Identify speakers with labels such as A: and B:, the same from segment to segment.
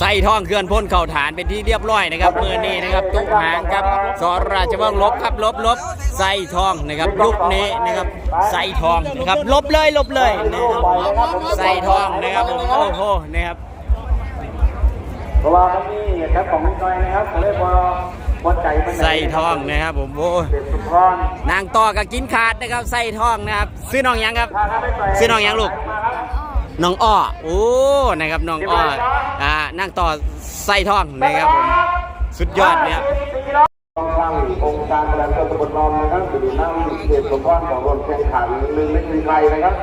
A: ใส่ทองเคลื่อนพ้นเข่าฐานเป็นที่เรียบร้อยนะครับมือนี้นะครับตุกหางครับสอราชวังลบครับลบลบใส่ทองนะครับลูกนี้นะครับใส่ทองนะครับลบเลยลบเลยนะครับใส่ทองนะครับผมโอ้โหนะครับ
B: เพราะว่ามันมีเหตุการณ์ของนิดหน่อยนะครับก็เลยพอพอใจมัน
A: ใส่ทองนะครับผมโอ้
B: เป็นสุพร
A: นางต่อกับกินขาดนะครับใส่ทองนะครับ ซื้อน้องหยังครับ ซื้อน้องหยังลูก น้องอ้อโอ้นะครับน้องอ้ออ่านั่งต่อไส้ท่องนะครับผมสุดยอดเนี่ย
B: ต้องสร้างองค์การบริหารส่วนตำบลรอมนะครับอยู่ในน้ำเขตสุพรของรวมแข่งขันหนึ่งไม่มีใครนะครับ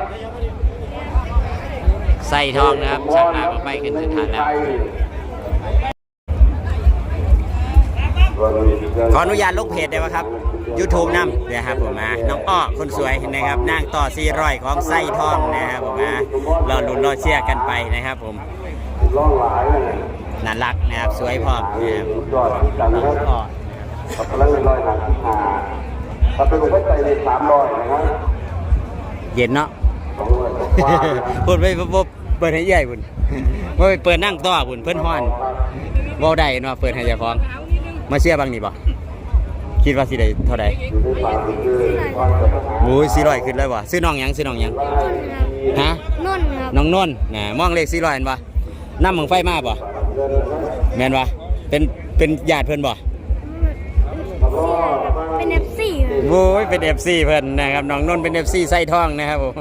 A: ไส้ทองนะครับชักหน้าก็ไปขึ้นสุดท้ายแล้ว ขออนุญาตลงเพจได้ไหมครับ YouTube นำเดี๋ยวครับผมนะน้องอ้อคนสวยนะครับนั่งต่อซีร้อยของไส้ทองนะครับผมนะรอลุ้นรอเชียร์กันไปนะครับผม
B: ล่องหลายเลย
A: น่ารักนะครับสวยพร้อมนะครับ
B: ยอดที่จัง
A: น้
B: ค
A: อ
B: รั
A: ง
B: บ
A: อ้อ
B: ขับพลังลอยหางที่หาถ้าเป็นหัวใจในสามร้อยนะครับ
A: เย็นเนาะ
B: สองร้อยกว่านะครับ
A: พูดไปปุ๊บเปิดให้ใหญ่บุญว่าไปเปิดนั่งต่อบุญเพิ่นฮ้อนเว้าได้เนาะเปิดให้เจ้าของ มาเชียร์บางนี่บ่คิดว่าสิได้เท่าใด
B: อยู่ในป่าคือความจะหา
A: โอ้ย400ขึ้นเลยบ่ซื้อน้องหยังซื้อน้องหยังฮะ
C: นุ่นครับ
A: น้องนนท์นะมองเลข400เห็นบ่นำมึงไฟมาบ่แม่นบ่เป็นเป็นญาติเพิ่นบ่ โอ้ยเป็น FC เพิ่นนะครับน้องนนท์เป็น FC ไส้ทองนะครับผม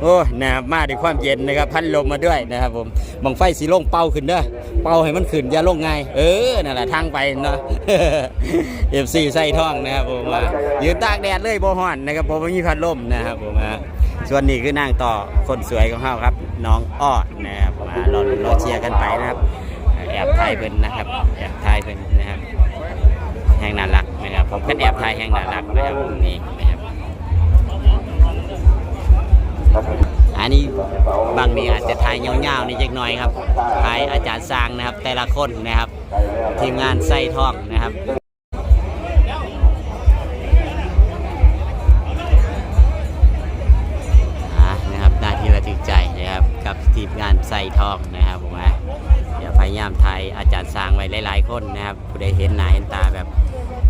A: โอ้นะครับมาด้วยความเย็นนะครับพัดลมมาด้วยนะครับผมบังไฟสีลงเป่าขึ้นเด้อเป่าให้มันขึ้นอย่าลงไงเออนั่นแหละทางไปเนาะ FC ไส้ทองนะครับผมว่ายืนตากแดดเลยบ่ฮ้อนนะครับผมไม่มีพัดลมนะครับผมอ่าส่วนนี้คือนางต่อคนสวยของเฮาครับ น้องอ้อนะครับมอ่ารอรอเชียร์กันไปนะครับแอบถ่ายเพิ่นนะครับแอบถ่ายเพิ่นนะครับ แห่งน่ารักนะครับผมก็แอบถ่ายแห่งน่ารักนะครับผมนี่นะครับอันนี้บางนี่อาจจะถ่ายยาๆนี่จักหน่อยครับถ่ายอาจารย์สร้างนะครับ แต่ละคนนะครับ ทีมงานไส้ทองนะครับอะนะครับหน้าที่ระทึกใจนะครับกับทีมงานไส้ทองนะครับผมว่าเดี๋ยวพยายามถ่ายอาจารย์สร้างไว้หลาย ๆ คนนะครับผู้ใดเห็นหน้าเห็นตา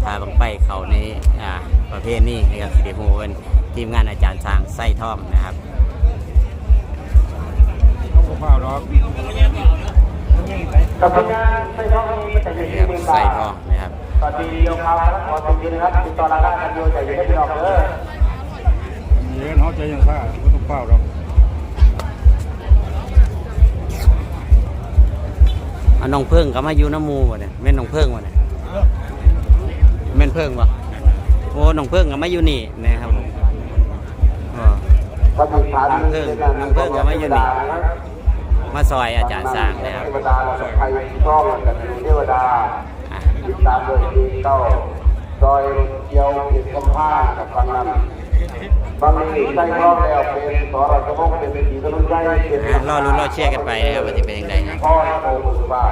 A: แบบพาบังไปเขาในอ่าประเภทนี้นะครับสิเดโมเป็นทีมงานอาจารย์สร้างไส้ทองนะครับ
B: กับงานใส่ท้องนี้มันจะอยู่
A: นี่
B: ที่เมือง
A: ไส้
B: ตา
A: ทองนะครับ
B: ตอนนี้ยกข่าวแล้วขอสิ่งนี้นะครับติดต่อรายได้กันอยู่ใจอยู่ให้พี่น้องเด้อ
D: เย็นเขาใจยังข้าไม่ต้องเฝ้าหรอก
A: เอาน้องเพิ่งก็มาอยู่น้ำมูวะเนี่ยแม่นน้องเพิ่งวะเนี่ย แม่นเพิ่งวะโอ้น้องเพิ่งก็มาอยู่นี่นะครับผมอ๋อ
B: ก็มีฐาน
A: เพิ่งเพิ่งก็มาอยู่นี่มาซอยอาจารย์สร้างนะครับ
B: เทวดาเราใครชอบกันอยู่เทวดา
A: อะ
B: ติดตามโดยทีเก้าซอยเกี่ยวเก็บกำผ้ากับฟังนั้นบางทีใส่รอบแล้วเป็นสอราชวงศ์เป็นสีถนนใหญ่เป็น
A: อะรอรุ้นรอเชียร์กันไปนะครับว่าจะเป็นยังไงครับ
B: พ่อโตสุภา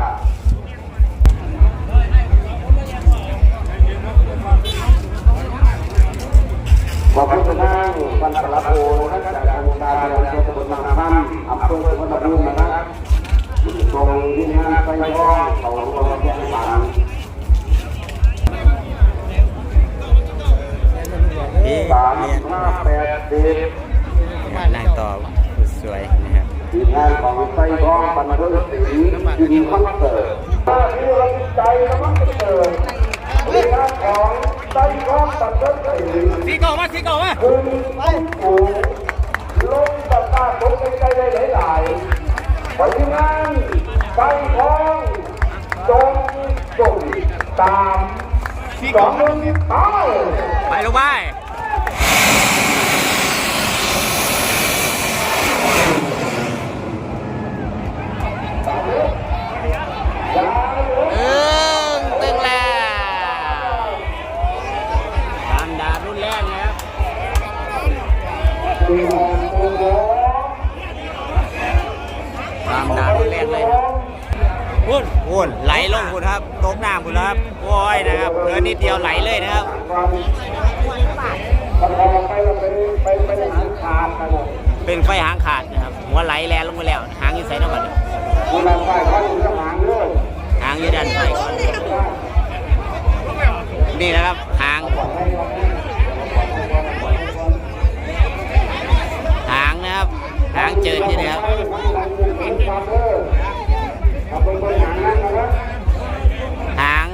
B: ขอบคุณทางวันตลาดโอนะครับจากองค์การบริหารส่วนตำบลบางพันอำเภอสุวรรณภูมินะครับตรงที่งานไปพ่อเขาโรงเรียนสาม
A: พี่
B: สาม
A: เนี่ย
B: ห้าแปดสิบ
A: นั่งต่อสวยนะครับ
B: ทีมงานของไส้ทองบันเทิงศิลป์ยินคอนเสิร์ตที่เราใจกำลังจะเกิดทีมงานของ ส้ทองบันเทิงศิลป์
A: สีเก่ามาสีเก่ามา
B: คุณต้องถูกลงตาตาตกใจได้หลายๆวันทีมงานไส้ทองจงจงตามสองหนึ่งเต้า
A: ไปลูกไป ตามหนาวนแรงเลยพุ่นพุ่นไหลลงพุ่นครับตกน้ำพุ่นครับโอ้ยนะครับเหลือนิดเดียวไหลเลยนะครับ
B: เป็น
A: ไฟหางขาดนะครับหัวไหลแลลงไปแล้วหางยู่ใส่น้ำมัน
B: หางอยู่ด้านใต้
A: นี่นะครับหาง หางเจิดนี่นะครับหาง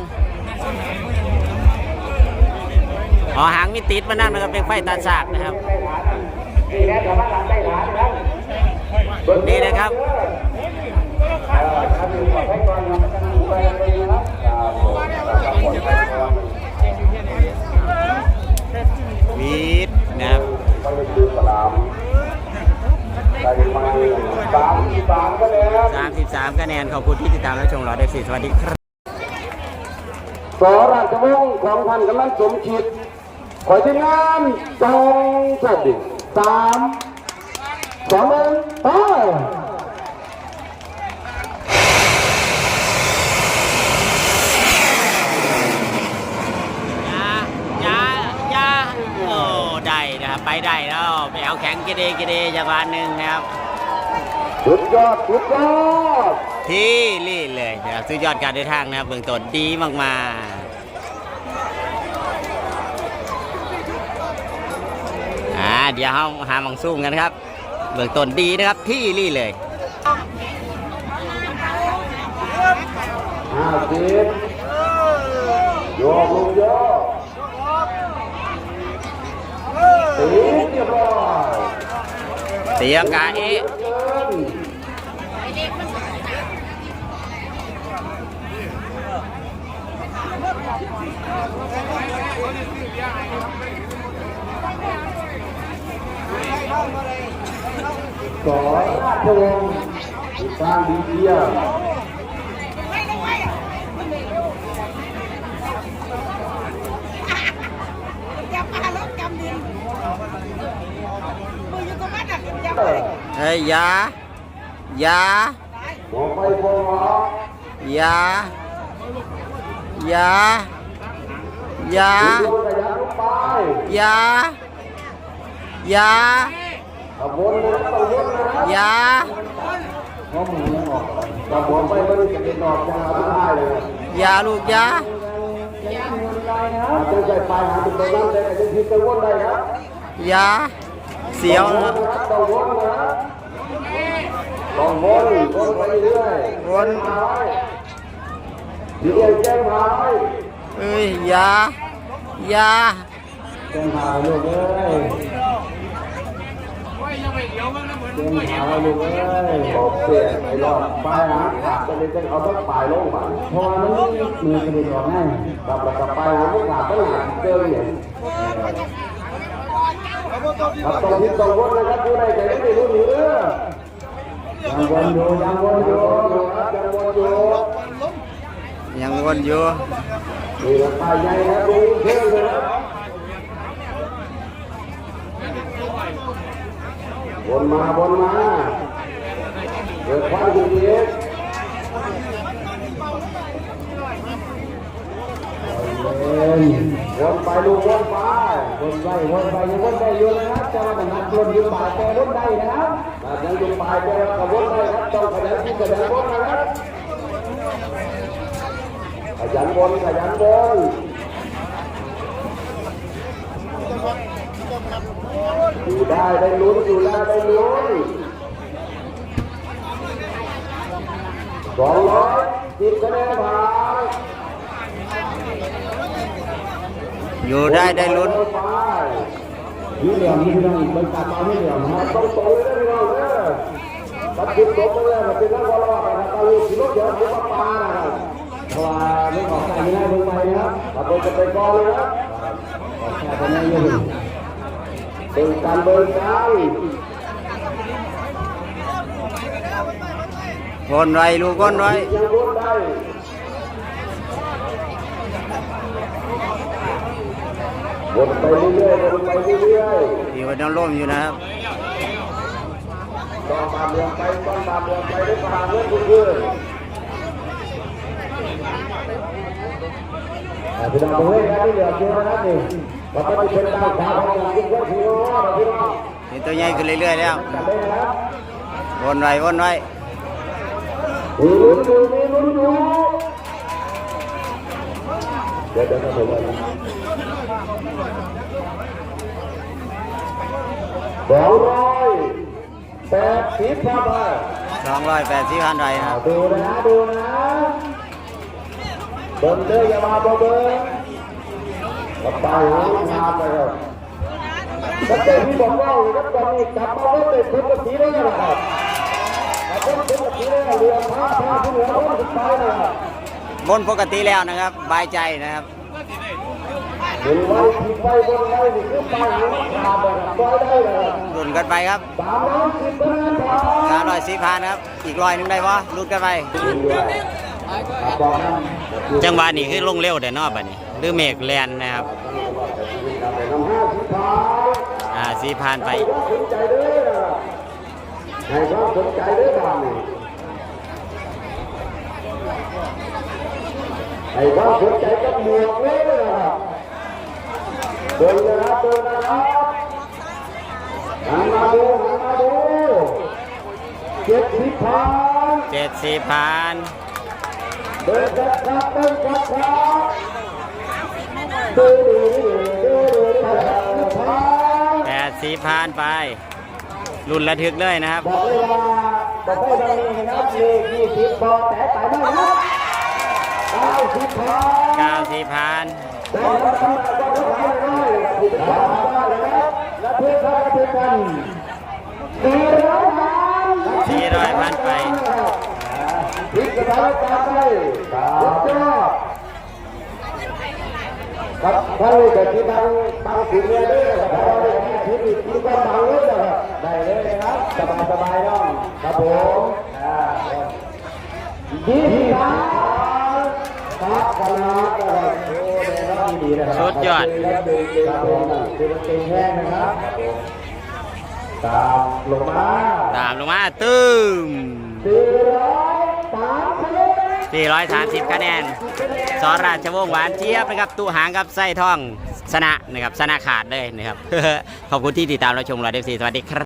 A: อ๋อหางมีติดมานั่นนะครับเป็นไฟตาสากนะครับ
B: สามสิบสา
A: มคะแนนขอบคุณที่ติดตามและชมเราได้สี่สวัสดีครับ
B: สราชวงศ์ของพันกำลังสมคิดขอทีมงานจงสวัสดีสามสองหนึ่งไป
A: ไปได้แล้วไปเอาแข็งกิเดกิเดจังหวะหนึ่งนะครับ
B: สุดยอดสุดยอด
A: ที่ลี่เลยนะครับสุดยอดการเดินทางนะครับเบื้องต้นดีมากๆอ่าเดี๋ยวเราหาหมังซุ่มกันครับเบื้องต้นดีนะครับที่ลี่เลย
B: ห้าสิบโยกลงโยกตีเรียบร้อย
A: เสียงกาเอ
B: สอนราชวงศ์สร้างดีเยี่ยม
C: จับปลารถกำดินมืออยู่ตรงนั้นอะจับ
A: เฮ้ยอยาอยา
B: มองไปมองมา
A: อยาอยาอยา
B: ดูกระยันลงไป
A: อยาอยา
B: ขบวนเลยขบวนนะ
A: อยา
B: เพราะมือออกขบวนไปไม่ได้จะเป็นดอกจะหาไม่ได้เลย
A: อยาลูกอยา
B: อาจจะใส่ปลายหาเป็นตัวนั้นแต่จะผิดกังวลได้ครับ
A: อยาเสียวนะครับ
B: ต้องวนนะต้องวนวนไปเรื่อย
A: วน
B: หายเดี๋ยวแจ้งหาย
A: เอ้ยอยาอยา
B: แจ้งหายลูกเอ้ย แจ้งหายลูกเอ้ยบอกเสียไอ้รอดปลายหาขาดจะเลยจะเอาต้องปลายลงมาเพราะมันมือกระดิ่งออกง่ายกับกับปลายหาไม่ขาดก็หนาเจอเนี่ยครับตรงที่ตรงวนนะครับผู้ใดใจไม่รู้หรือยังวนอยู่ยังวนอยู่ยังวนอยู่
A: ยังวนอยู่
B: นี่ราคาใหญ่นะดูเท่เลยนะ วนมาวนมาเกิดความดีเอ็ดวนไปลูกวนไปวนไปวนไปยังวนได้อยู่นะครับจะมาแต่นักวนอยู่ป่าแกวนได้นะครับยังอยู่ป่าแกก็วนได้ครับต้องขยันที่ขยันวนนะครับขยันบนขยันบน อยู่ได้ได้ลุ้นอยู่ได้ได้ลุ้นสองร้อยสิบคะแนนผ่าน
A: อยู่ได้ได้ลุ้น
B: ไปนี่เหลี่ยมนี่พี่น้องมันกลับมาไม่เหลี่ยมนะต้องตรงเลยนะพี่น้องเนี่ยตัดจุดตรงไปเลยมันเป็นนักบอลว่านะครับตอนนี้ขี่รถเดี๋ยวถือว่าปลานะครับเพราะว่าไม่ออกใจไม่ได้ลงไปนะครับตัดตรงจะเป็นบอลเลยนะออกแค่ตรงนี้ยัง เป็นการเบิร์นการ
A: วนไว้ลูกวนไว้
B: ยังลุ้นได้วนไปเรื่อยๆวนไปเรื่อย
A: อยู่บนน้ำร่มอยู่นะครับ
B: ๆต้องตามเรือไปต้องตามเรือไปด้วยความเรื่อยเรื่อยพี่น้องเฮ้ยครับที่เหลือเชื่อนะครับนี่เราก็จะเป็นดาวขาวของเราที่เพื่อนพี่น้องเราพี่น้อง
A: นี่ตัวใหญ่ขึ้นเรื่อยๆแล้ว
B: จัดได้นะครับ
A: วน ไว้วนไว้
B: มีลุ้นอยู่มีลุ้นอยู่
D: เดี๋ยวเดี๋ยวจะผมสองร้อยแปดสิบครับ
A: สองร้อยแปดสิบพันไรครับ
D: ดูนะดูนะเบิ้งเด้ออย่ามาบ่เบิ้ง กระเป๋าหางานไปครับถ้าเกิดพี่บอกว่าอยู่กับตอนนี้กลับมาแล้วเป็นทุกทีได้แล้วครับมาเป็นทุกทีได้เรือพาพาผู้เหนือพ้นสุดท้ายนะครับ
A: บนปกติแล้วนะครับบายใจนะครับ
D: เห็นไว้ผิดไว้บนไว้นี่คือปลาหางขาดเลยครับปล่อยได้เลยครับ
A: รุ่นกันไปครับ
D: สามร้อยสิบพัน
A: สามร้อยสิบพันครับ อีกร้อยหนึงได้ปะรุ่นกันไป จังหวะนี้คือลงเร็วแต่นอกบัดนี้ รือเมกแลนนะครับ
D: น้ำห้าสิบพัน
A: อ่าสี่พันไป
D: ให้ความสนใจด้วยนะให้ความสนใจด้วยบ้างให้ความสนใจกับหมวกเลยนะครับเดินนะครับเดินนะครับหันมาดูหันมาดูเจ็ดสิบพัน
A: เจ็ดสี่พัน
D: เดินครับเดินครับครับดูดูดูดูดูพัน
A: แปดสี่พันไป รุ่นระทึกเลยนะครับ
D: บอกเลยว่าบอกให้ดังนี้นะครับเลขยี่สิบบอแต่ายไม่ครับเก้าสิบพัน
A: เก้าสี่พัน
D: แต่เราทำก็ทำไม่ได้ที่จะทำได้นะครับเพื่อนกันเพื่อนกันสี่ร้อยพัน
A: สี่ร้อยพันไป
D: พลิกสถานการณ์ได้สุดยอด ครับท่านเลยเกิดที่บางบางสิ่งเนี่ยด้วยนะครับเราได้ที่ที่ที่ที่ก็บางเรื่องนะครับได้เลยนะครับสบายสบายน้องครับผมอ่ายี่สิบล้านครับขนาดนะครับโอ้ได้รับดีๆนะครับ
A: สุดยอด
D: ครับผมคือมันเก่งแห้งนะครับตามลงมา
A: ตามลงมาตึ้ม
D: สี่ร้อยสามสิบ
A: 430คะแนนสอราชวงศ์หวานเจี๊ยบนะครับตู้หางกับไส้ทองชนะนะครับชนะขาดเลยนะครับ ขอบคุณที่ติดตามรับชมเราเดฟซีสวัสดีครับ